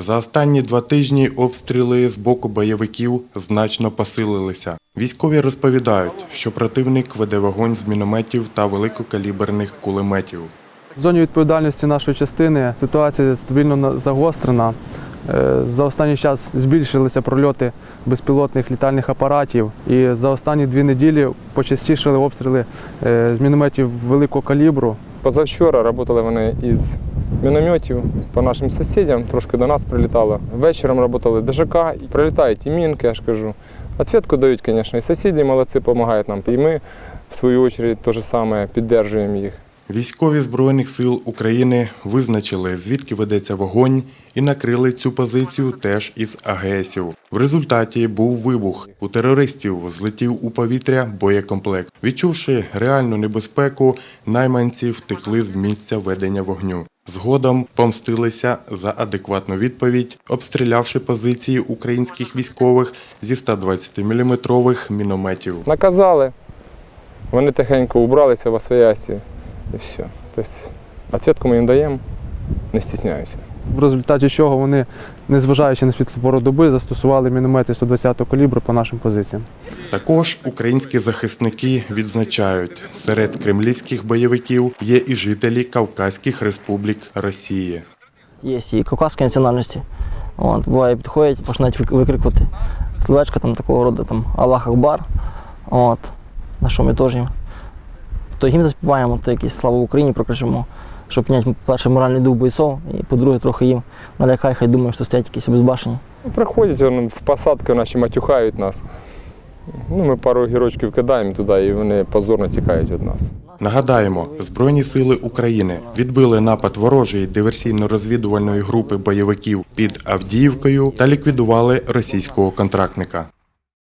За останні два тижні обстріли з боку бойовиків значно посилилися. Військові розповідають, що противник веде вогонь з мінометів та великокаліберних кулеметів. В зоні відповідальності нашої частини ситуація стабільно загострена. Е, За останній час збільшилися прольоти безпілотних літальних апаратів, і за останні дві неділі почастішили обстріли е, з мінометів великого калібру. Позавчора працювали вони із мінометів по нашим сусідям, трошки до нас прилітало. Вечором працювали ДЖК, прилітають і мінки, я ж кажу. Ответку дають, звісно, і сусіди молодці допомагають нам. І ми, в свою чергу, те ж саме підтримуємо їх. Військові Збройних сил України визначили, звідки ведеться вогонь, і накрили цю позицію теж із АГСів. В результаті був вибух. У терористів злетів у повітря боєкомплект. Відчувши реальну небезпеку, найманці втекли з місця ведення вогню. Згодом помстилися за адекватну відповідь, обстрілявши позиції українських військових зі 120-мм мінометів. Наказали, вони тихенько убралися в освоясі і все. Тобто, відповідку ми їм даємо, не стісняюся. В результаті чого вони, незважаючи на світлу пору доби, застосували міномети 120-го калібру по нашим позиціям. Також українські захисники відзначають, серед кремлівських бойовиків є і жителі Кавказьких республік Росії. Є і кавказської національності. От, буває, підходять, починають викрикувати словечка там такого роду, там Аллах Акбар. От, на що ми теж їм. То їм заспіваємо, то якісь слава Україні прокричимо, щоб підняти, по-перше, моральний дух бойців, і по-друге, трохи їм налякай, хай думають, що стоять якісь обезбашені. Ну, Приходять вони в посадки, наші матюхають нас. Ну, ми пару гірочків кидаємо туди, і вони позорно тікають від нас. Нагадаємо, Збройні сили України відбили напад ворожої диверсійно-розвідувальної групи бойовиків під Авдіївкою та ліквідували російського контрактника.